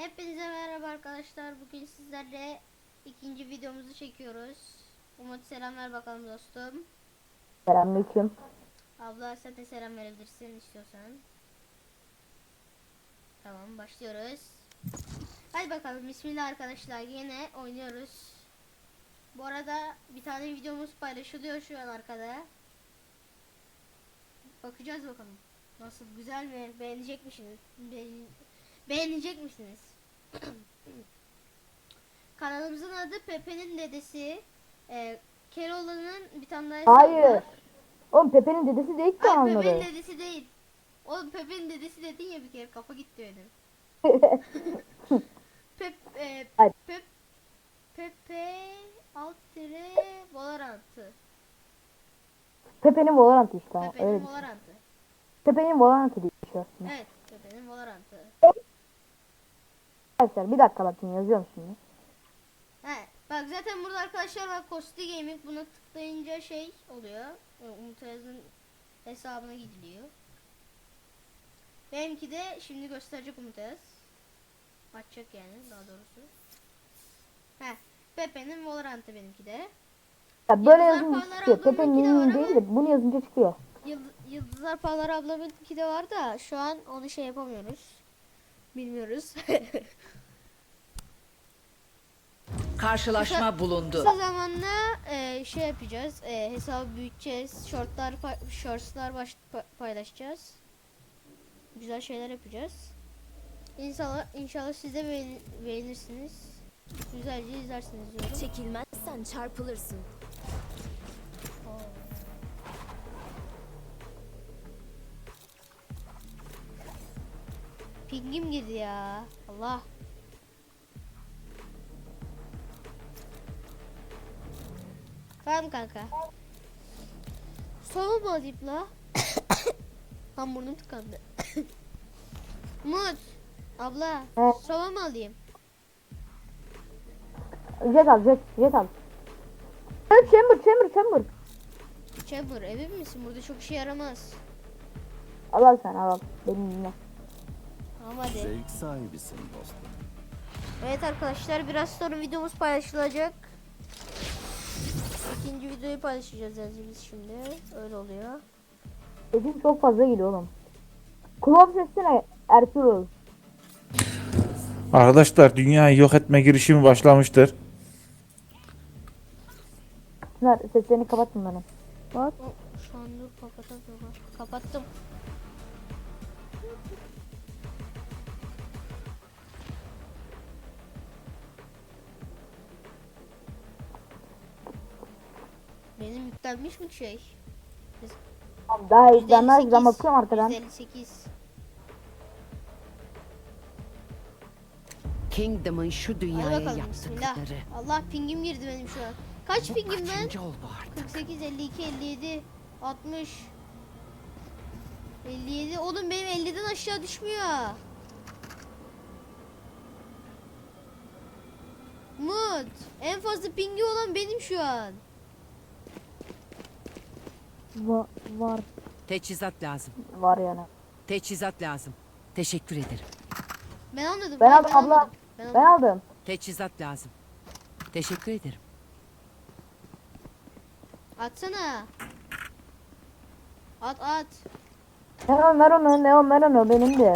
Hepinize merhaba arkadaşlar. Bugün sizlerle ikinci videomuzu çekiyoruz. Umut selam ver bakalım dostum. Selamünaleyküm. Abla sen de selam verebilirsin istiyorsan. Tamam başlıyoruz. Hadi bakalım bismillah arkadaşlar yine oynuyoruz. Bu arada bir tane videomuz paylaşılıyor şu an arkada. Bakacağız bakalım. Nasıl güzel mi? Beğenecek misiniz? Beğen- beğenecek misiniz? Kanalımızın adı Pepe'nin dedesi. Ee, Keloğlan'ın bir tane daha Hayır. var. Oğlum Pepe'nin dedesi değil ki Ay Pepe'nin dedesi değil. Oğlum Pepe'nin dedesi dedin ya bir kere kafa gitti benim. Pep, e, Ay. Pep, Pepe alt tire Valorant'ı. Pepe'nin Valorant'ı işte. Pepe'nin Öyle. Valorant'ı. Pepe'nin Valorant'ı bir şey aslında. Evet Pepe'nin Valorant'ı. Arkadaşlar bir dakika bakayım yazıyorum şimdi. He, bak zaten burada arkadaşlar var Kosti Gaming buna tıklayınca şey oluyor. E, Umut Ayaz'ın hesabına gidiliyor. Benimki de şimdi gösterecek Umut Ayaz. Açacak yani daha doğrusu. He, Pepe'nin Valorant'ı benimki de. Ya böyle yazınca çıkıyor. Pepe'nin de değil de bunu yazınca çıkıyor. Yıld- Yıldızlar Parlar ablamınki de var da şu an onu şey yapamıyoruz. Bilmiyoruz. Karşılaşma bulundu. Kısa zamanda e, şey yapacağız. E, hesabı büyüteceğiz. Shortlar pa- shortslar baş- pa- paylaşacağız. Güzel şeyler yapacağız. İnşallah inşallah siz de beğen- beğenirsiniz. Güzelce izlersiniz diyorum. Çekilmezsen çarpılırsın. Pingim girdi ya. Allah. Tamam kanka. Sova mı alayım la? Lan burnum tıkandı. Umut. Abla. Sova mı alayım? Jet al jet, jet al. Evet chamber chamber chamber. Chamber emin misin? Burada çok işe yaramaz. Al al sen al al. Benim dinle. Tamam hadi. Zevk sahibisin dostum. Evet arkadaşlar biraz sonra videomuz paylaşılacak. İkinci videoyu paylaşacağız yani biz şimdi. Öyle oluyor. Sesim çok fazla geliyor oğlum. Kulağım sesine Ertuğrul. Arkadaşlar dünyayı yok etme girişimi başlamıştır. Çınar seslerini kapat bunların. Bak. Şu an dur kapatamıyorum. Kapattım. Benim yüklenmiş mi şey? Daha izlenmez. Ben 158, bakıyorum arkadan. 158. Kingdom'ın şu Hadi dünyaya bakalım bismillah. yaptıkları. Allah pingim girdi benim şu an. Kaç pingim ben? Kaçıncı oldu artık? 48, 52, 57, 60, 57. Oğlum benim 50'den aşağı düşmüyor. Mut. En fazla pingi olan benim şu an. Va- var. Teçhizat lazım. Var yani. Teçhizat lazım. Teşekkür ederim. Ben anladım. Ben aldım abla. Ben Ben aldım. Teçhizat lazım. Teşekkür ederim. Atsana. At at. Neon ver onu, Neon ver onu benim de.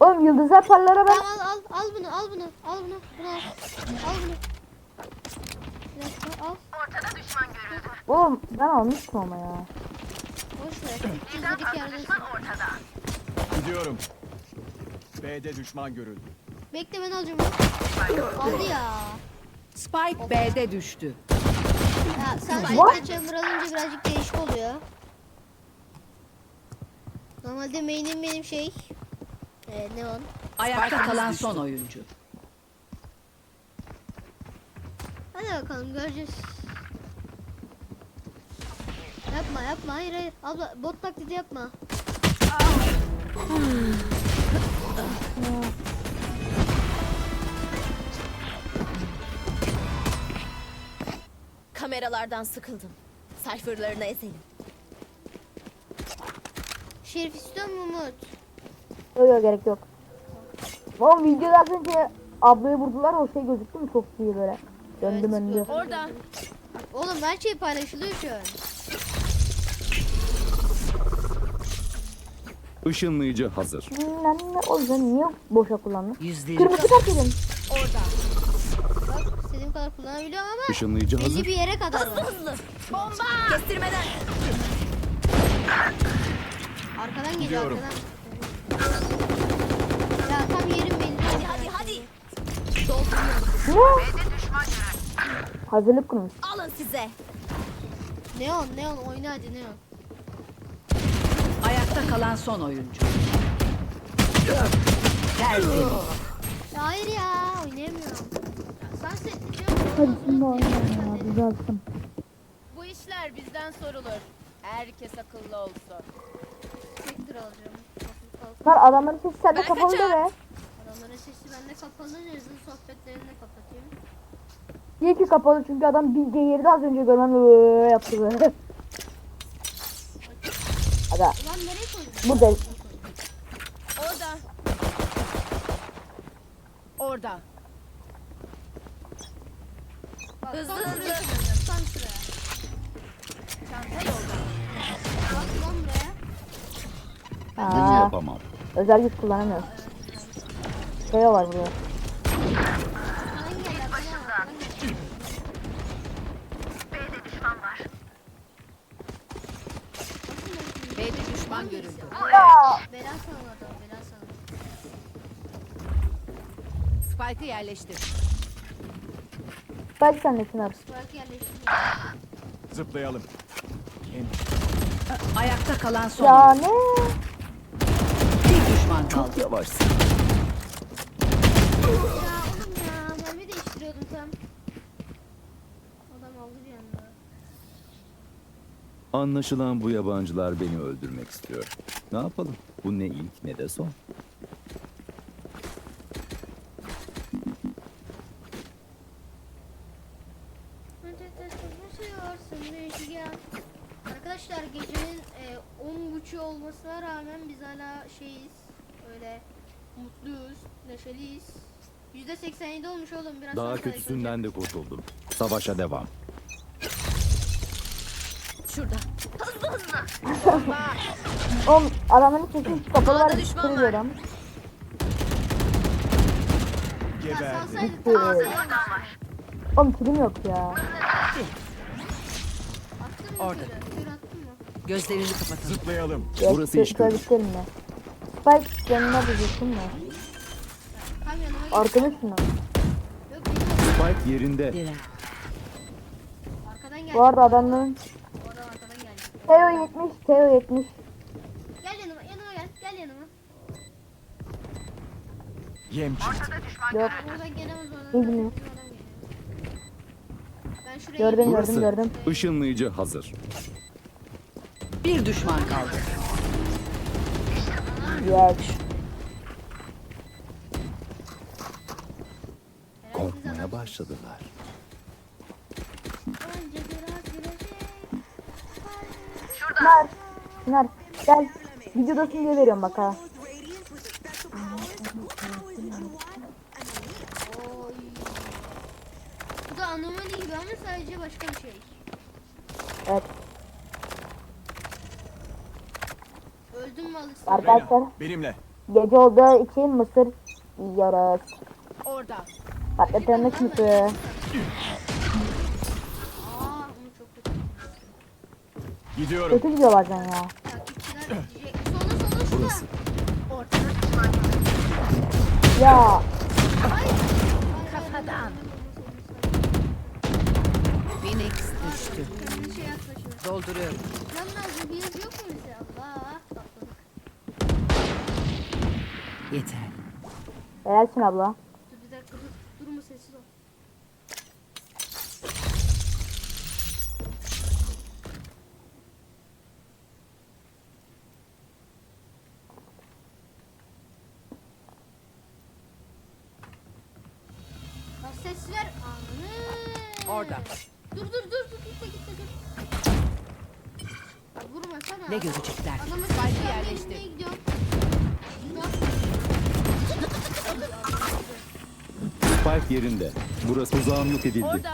Oğlum yıldızlar parlara ben. Tamam al al al bunu al bunu al bunu bunu al. Al bunu. Bir dakika al. Oğlum ben almıştım ama ya. Boş ver. 300 yerdesin. Gidiyorum. B'de düşman görüldü. Bekle ben alacağım. Aldı ya. Spike B'de düştü. Ya sen sürekli chamber alınca birazcık değişik oluyor. Normalde main'im benim şey. Ee, neon. Ayakta kalan son oyuncu. Hadi bakalım göreceğiz. Yapma yapma hayır hayır. Abla bot taklidi yapma. Kameralardan sıkıldım. Sayfırlarına ezelim. Şerif istiyor mu Umut? Yok yok gerek yok. Oğlum videoda az önce ablayı vurdular o şey gözüktü mü çok iyi böyle. Döndüm Evet, gördüm. Orada. Oğlum her şey paylaşılıyor şu an. Işınlayıcı hazır. Lan ne o yüzden niye boşa kullandın? Yüzleri Kırmızı kart yedim. Bak istediğim kadar kullanabiliyorum ama Işınlayıcı belli hazır. bir yere kadar var. Hızlı. Bomba. Kestirmeden. Arkadan geliyor Gidiyorum. arkadan. Ya tam yerim belli. Hadi hadi hadi. Hazırlık kurmuş. Alın size. Neon neon oyna hadi neon. Ayakta kalan son oyuncu. Tertemiz. Ya hayır ya oynayamıyorum. Ya Sunset. Hadi şimdi oynayalım ya düzelsin. Bu işler bizden sorulur. Herkes akıllı olsun. Spectre alacağım. Lan adamların sesi sende Ben kapalı da kaçar. be. Adamların sesi bende kapalı. Yazın sohbetlerini de kapatayım. İyi ki kapalı çünkü adam bir geğirdi az önce görmem yaptı böyle. Aga Ulan nereye koydun? burada Orada. Orada. Bak, Hızlı, hızlı. koyacağım, Tam şuraya. Çanta yolda. Bak lan buraya. Aa, yapamam. özel güç kullanamıyoruz. Şey var burada. Arkadan gel arkadan. arkadan gel. B'de düşman görüldü. Bela sana adam bela sana. Spike'ı yerleştir. Belki sen nesin abi? Spike yerleştiriyor. Zıplayalım. Ayakta kalan son Ya ne? Bir düşman kaldı. Yavaşsın. Ya oğlum ya mermi değiştiriyordum tam. Adam aldı bir anda. Anlaşılan bu yabancılar beni öldürmek istiyor. Ne yapalım? Bu ne ilk ne de son. Arkadaşlar gecenin e, 10.30 olmasına rağmen biz hala şeyiz. Öyle mutluyuz, neşeliyiz. %87 olmuş oğlum biraz Daha kötüsünden de kurtuldum. Savaşa devam. Şurada. Oğlum adamların sesi kapalı var. A'da düşman var. Sürüyorum. Ya Geber. Oğlum kilim yok ya. Orada. Gözlerini kapatalım. Zıplayalım. Ya Burası iş görür. bitelim ya. Spike yanına mi? Yanıma gel. Arkadaşın mı? Spike yerinde. Bu arada adamların. Teo 70, Teo 70. Gel yanıma, yanıma gel. Gel yanıma. Yem çıktı. Yok gelemez oradan. İyi. Ben şuraya gördüm gördüm gördüm. Işınlayıcı hazır. Bir düşman kaldı. Yes. Korkmaya başladılar. Önce biraz gülecek. Çınar. Çınar gel. Videodasın diye veriyorum bak ha. Bu da anomali gibi ama sadece başka bir şey. Evet Öldün mü alırsın? arkadaşlar Benimle. gece olduğu için mısır yiyoruz. Orada. Patlatılmış mısır. Gidiyorum. Kötü gidiyor bazen ya. Burası. Ya Kafadan. Phoenix düştü. Dolduruyorum. Lazım bir yok mu bize? Allah. Yeter. helalsin abla. Dur bir dakika dur. Durma sessiz ol. Lan ses ver. Ananı. Orada. Dur dur dur dur gitme gitme dur. Bak vurma sana. Ne görecekler? Adamı Spike'ı sesler yerleştir. gidiyor. Bak. Spike yerinde. Burası tuzağım yok edildi. Orada.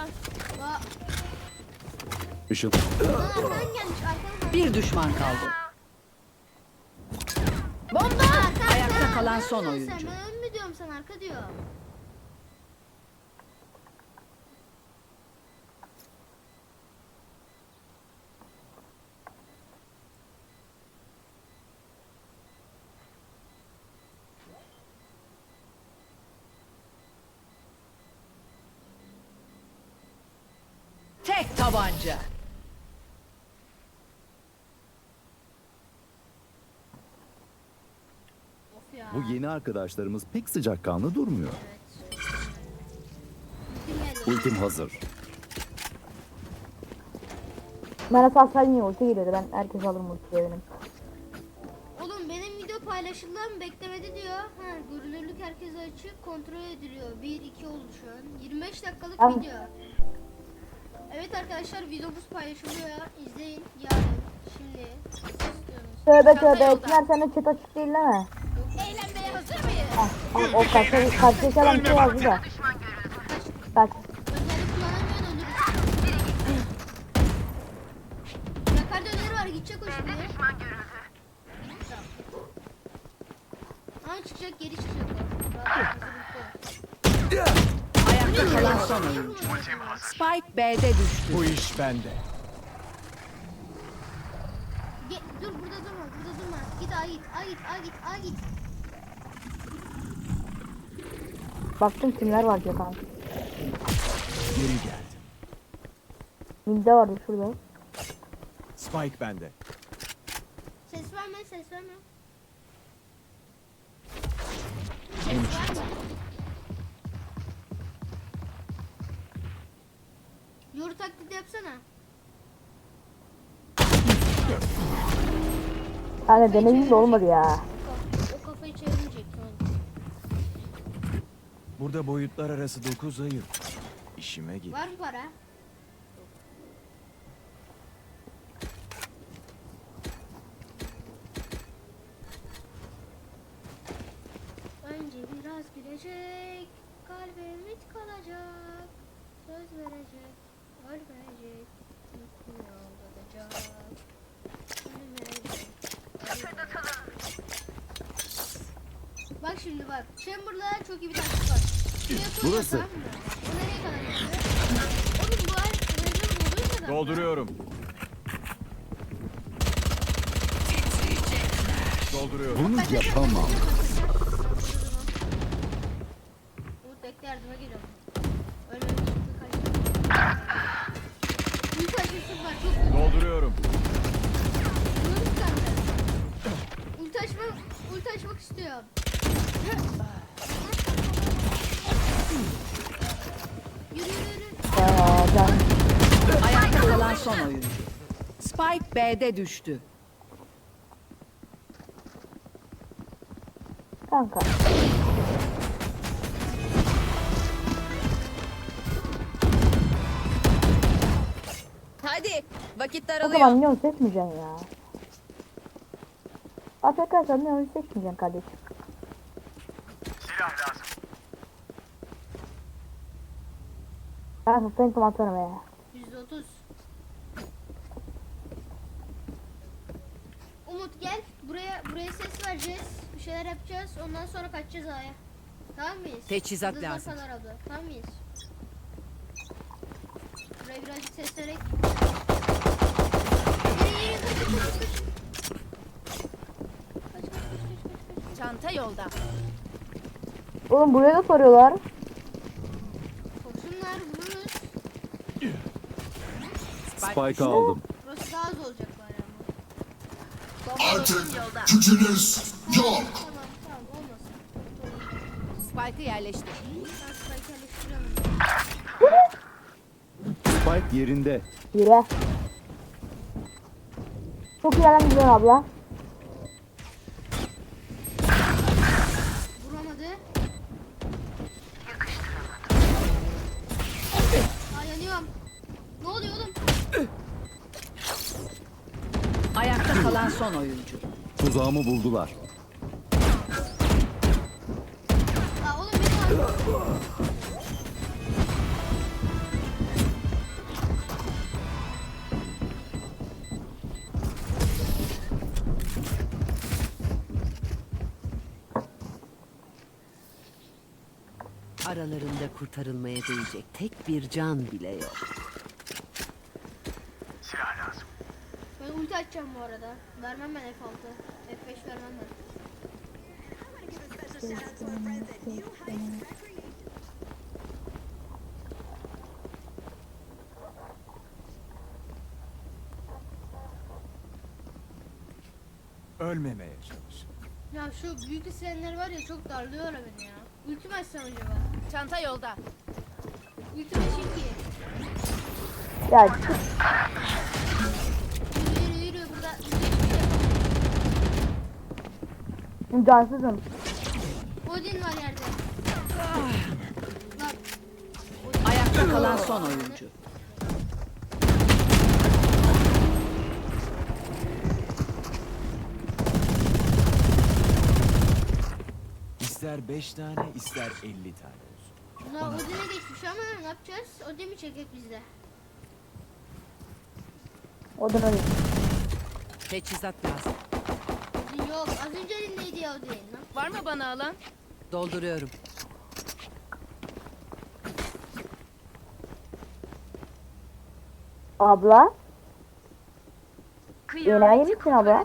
Arkadan gelmiş arkadan. Bir düşman kaldı. Bomba! Ayakta kalan son oyuncu. Ben ön mü diyorum sen arka diyor. Of ya. Bu yeni arkadaşlarımız pek sıcakkanlı durmuyor. Ultim hazır. Bana salsaydın ya ulti geliyordu. Ben herkes alırım ultiye benim. Oğlum benim video paylaşıldı ama beklemedi diyor. Ha, görünürlük herkese açık, kontrol ediliyor. 1 2 oldu şu an. 25 dakikalık Tamam. video. Evet arkadaşlar videomuz paylaşılıyor. İzleyin. Yarın. Şimdi. Tövbe tövbe Etiner sen de chat açık değil değil mi? Eğlenmeye hazır mıyız? Al, o adam bir şey yazdı da. Bak Özellik kullanamıyorsun ölürüz. Yakar döneri var gidecek o şimdi. Ama çıkacak geri çıkacak. o. Ayakta kalan son oyuncu. Spike B'de düştü. Bu iş bende. Ge- dur burada durma burada durma. Git a git a git a git a git. baktım kimler var diyor kanka. Geri geldim. Milde vardı şurada. Spike bende. Ses verme ses verme. Ses verme. Yoru taklidi yapsana. Hani deneyim de olmadı ya. O, kaf- o kafayı çevirmeyecek. tamam. Burada boyutlar arası 9 ayı. İşime gel. Var mı para? Önce biraz gülecek, kalbim hiç kalacak, söz verecek, ölmeyecek. Ölmeyecek. Bak şimdi bak, Chamberlain çok iyi bir taktik var. Şuraya Burası. mı? O nereye kadar? Oğlum bu ay rezil oluyor kadar. Dolduruyorum. Dolduruyorum. Bunu yapamam. Umut bekle yardıma geliyorum. Ölmemek için bir kaçtım. Acısız var çok büyük. Dolduruyorum. Vururuz kanka. Ulti açmak, ulti açmak istiyorum. Yürü yürü yürü. Ayakta kalan son oyuncu. Spike B'de düştü. kanka. Hadi. Vakit O daralıyor. zaman neon seçmeyeceksin ya. Sen neon seçmeyeceksin kardeşim. Ben Phantom atarım ya. Yüzde otuz. Umut gel. Buraya buraya ses vereceğiz. Bir şeyler yapacağız. Ondan sonra kaçacağız A'ya. Tamam mıyız? Teçhizat Yıldızlar lazım. falan abla. Tamam mıyız? Buraya birazcık ses vererek. Yürü, yürü, kaç, kaç, kaç, kaç. Kaç, kaç, kaç, kaç, kaç. Çanta yolda. Oğlum buraya da soruyorlar. Korksunlar vururuz. Spike aldım. Burası daha az olacak bari ama. Yolda. Gücünüz yok. Tamam tamam olmasın. Spike'ı yerleştir. Ben spike yerleştiriyorum. Spike yerinde. Yere. Çok iyi yerden gidiyorsun abla. Vuramadı. Aa yanıyorum. Ne oluyor oğlum? Ayakta kalan son oyuncu. Tuzağımı buldular. Kurtarılmaya değecek tek bir can bile yok. Ben ulti açacağım bu arada. Vermem ben F6. F5 vermem ben. Ölmemeye çalış. Ya şu büyük sirenler var ya çok darlıyorlar beni ya. Ulti mi açsam acaba? Çanta yolda. Ulti mi açayım ki? Ya çık. Yürü yürü yürü burada. Cansızım. Odin var yerde. Lan Ayakta kalan son oyuncu. İster beş tane ister elli tane bunlar Odin'e geçmiş ama ne yapacağız? Odin mi çekecek bizde? Odun öyle. Teçhizat lazım. Odin yok. Az önce elindeydi ya Odin. Var mı bana alan? Dolduruyorum. Abla. Enayi misin abla?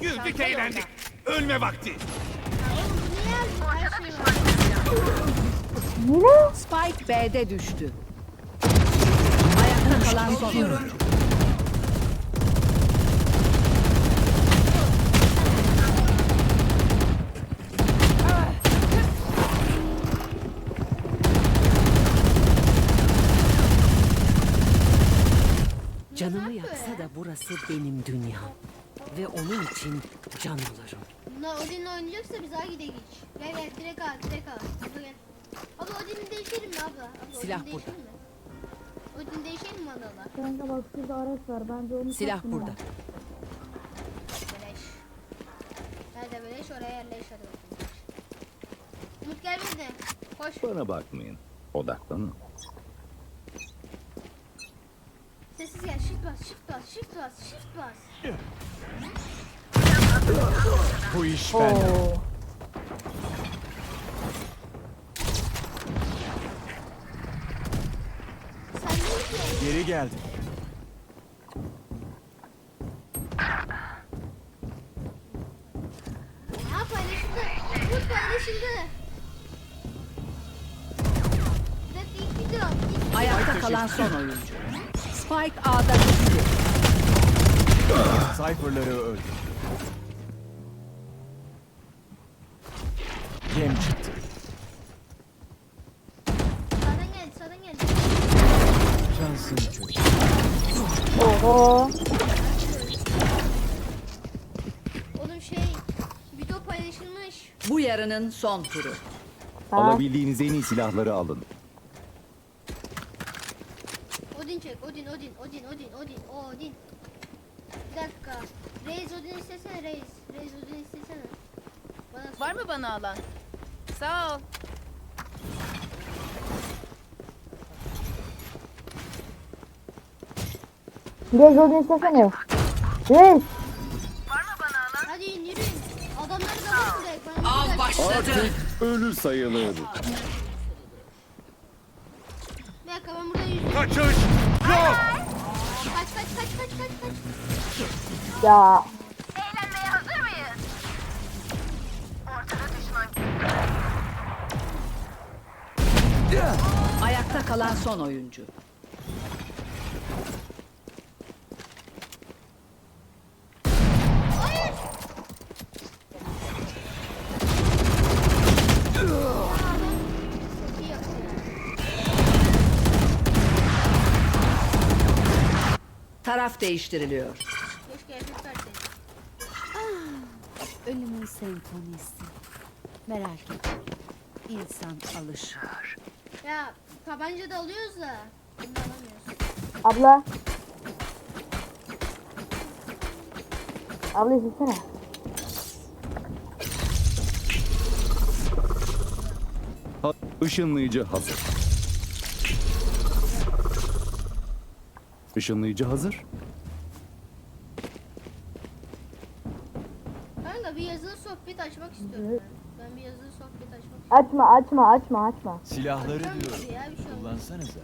Güldük eğlendik. Ölme vakti. Oğlum bu niye her, her şey var? Yine? Spike B'de düştü. Ayakta kalan son oyuncu. Canımı yaksa da burası benim dünyam. Ve onun için can alırım. Bunlar Odin'le oynayacaksa biz A gide geç. Gel gel direkt A direkt A. Abla gel. Abla Odin'i değişelim mi abla? abla Silah burada. Odin değişelim mi abla? Kanka bak şurada araç var. Bence onu Silah burada. Beleş. Nerede beleş oraya yerleş hadi bakalım. Umut gel. Koş. Bana bakmayın. Odaklanın. Sessiz gel. Shift bas, shift bas, shift bas, shift bas. Bu iş bende. Oo. Sen değil ki. Geri geldim. Ha paylaşıldı. Umut paylaşıldı. Video. İlk Ayakta kalan son oyuncu. Spike A'da düştü. Cypher'ları öldür. Paylaşılmış. Bu yarının son turu. Ha. Alabildiğiniz en iyi silahları alın. Odin çek, Odin, Odin, Odin, Odin, Odin, Odin. Bir dakika. Reis Odin istesene Reis. Reis Odin istesene. Bana. Var mı bana alan? Sağ ol. Biraz odun istesene. Reis. Başladı. Ölü sayılır. Bir dakika ben burada yüzüyorum. Kaçış yok. Kaç, kaç, kaç, kaç, kaç, kaç. Ya. Eğlenmeye hazır mıyız? Ortada düşman. Ayakta kalan son oyuncu. Taraf değiştiriliyor. Hoş geldin kardeşim. Ölümün senfonisi. Merak etme. İnsan alışır. Ya tabanca da alıyoruz da. Abla. Abla izlesene. Işınlayıcı hazır. Işınlayıcı hazır. Kanka bir yazılı sohbet açmak istiyorum ben. Ben bir yazılı sohbet açmak istiyorum. Açma açma açma açma. Silahları Açacağım diyorum. tabii ya, bir şey olmaz. Kullansanıza.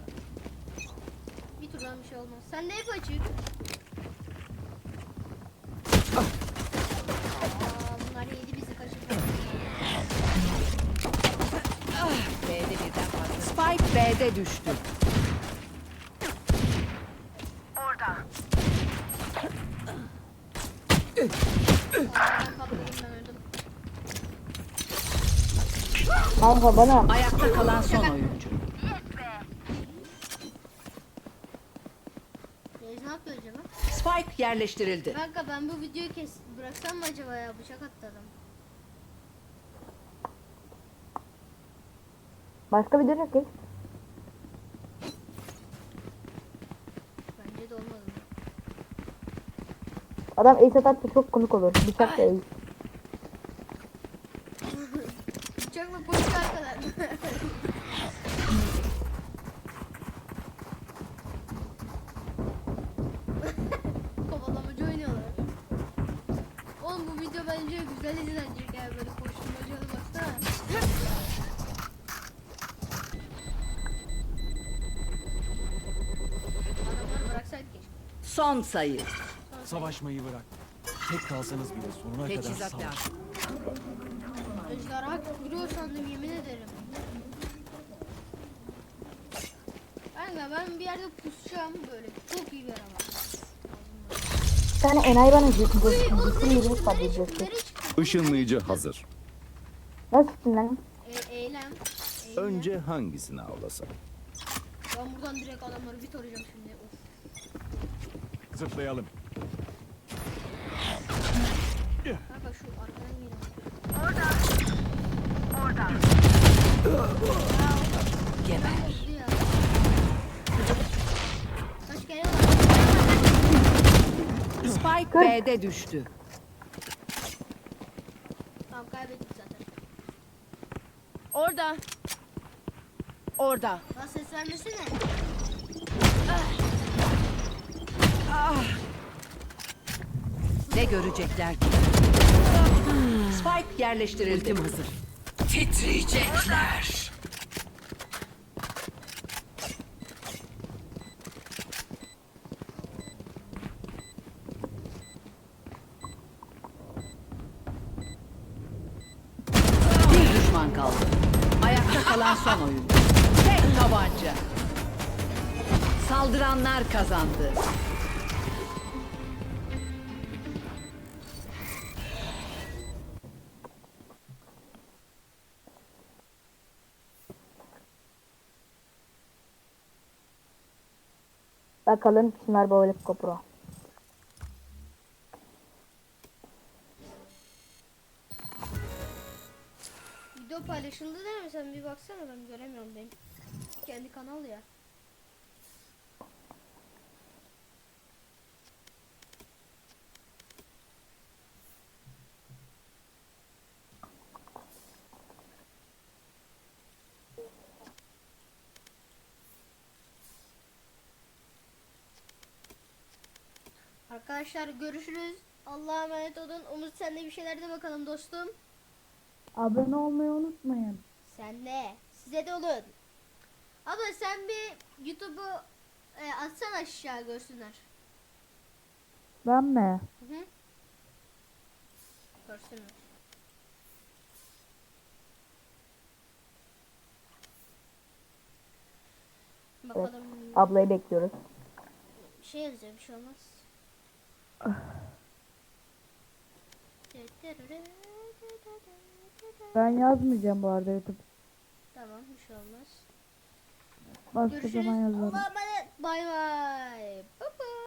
Bir turdan bir şey olmaz. Sen de hep açık. Aa, bunlar yedi bizi kaçırdı. B'de birden fazla. Spike B'de düştü. Ben patladım ben öldüm. Kanka bana Ayakta kalan son oyuncu. Reis ne yapıyor acaba? Spike yerleştirildi. Kanka ben bu videoyu kes bıraksam mı acaba ya bıçak attı adam. başka bir çek geç. Bence de olmadı. Adam ace atarsa çok komik olur. Bıçak da ace. Bıçakla koştu arkadan. Kovalamacı oynuyorlar. Oğlum bu video bence güzel izlenecek yani böyle koşturmacalı baksana. Adamları bıraksaydık keşke. Son sayı. Savaşmayı bırak. Tek kalsanız bile sonuna kadar Teçhizat savaş. lazım. Ejderha vuruyor sandım yemin ederim. Kanka ben bir yerde pusacağım böyle çok iyi bir araba. Bir tane enayi bana nereye yirmi çıktı? patlayacak. Nereye çıktı? Işınlayıcı hazır. Nasıl lan? E, eylem. eylem. Önce hangisini avlasam? Ben buradan direkt adamları bir tarayacağım şimdi. Of. Zıplayalım. Kanka şu arkadan geliyor. Geber. Bozdu ya. Kaç kere var? Spike B'de düştü. Tamam kaybettik zaten. Orada. Orada. Lan ses vermesene. Ne görecekler ki? Spike yerleştirildi. Ultim hazır. Titriyecekler. Bir düşman kaldı. Ayakta kalan son oyuncu. Tek tabanca. Saldıranlar kazandı. Bakalım Çınar Boğalıp Kopro. Video paylaşıldı değil mi? Sen bir baksana ben göremiyorum benim. Kendi kanal ya. Arkadaşlar görüşürüz. Allah'a emanet olun. Umut sen de bir şeyler de bakalım dostum. Abone olmayı unutmayın. Sen de. Size de olun. Abla sen bir YouTube'u e, atsana aşağı görsünler. Ben mi? Hı hı. Görsünler. Bakalım. Ablayı bekliyoruz. Bir şey yazıyor bir şey olmaz. Ben yazmayacağım bu arada YouTube. Tamam bir şey olmaz. Başka Görüşürüz. zaman yazarım. Allah'a emanet. Bay bay. Bye bye.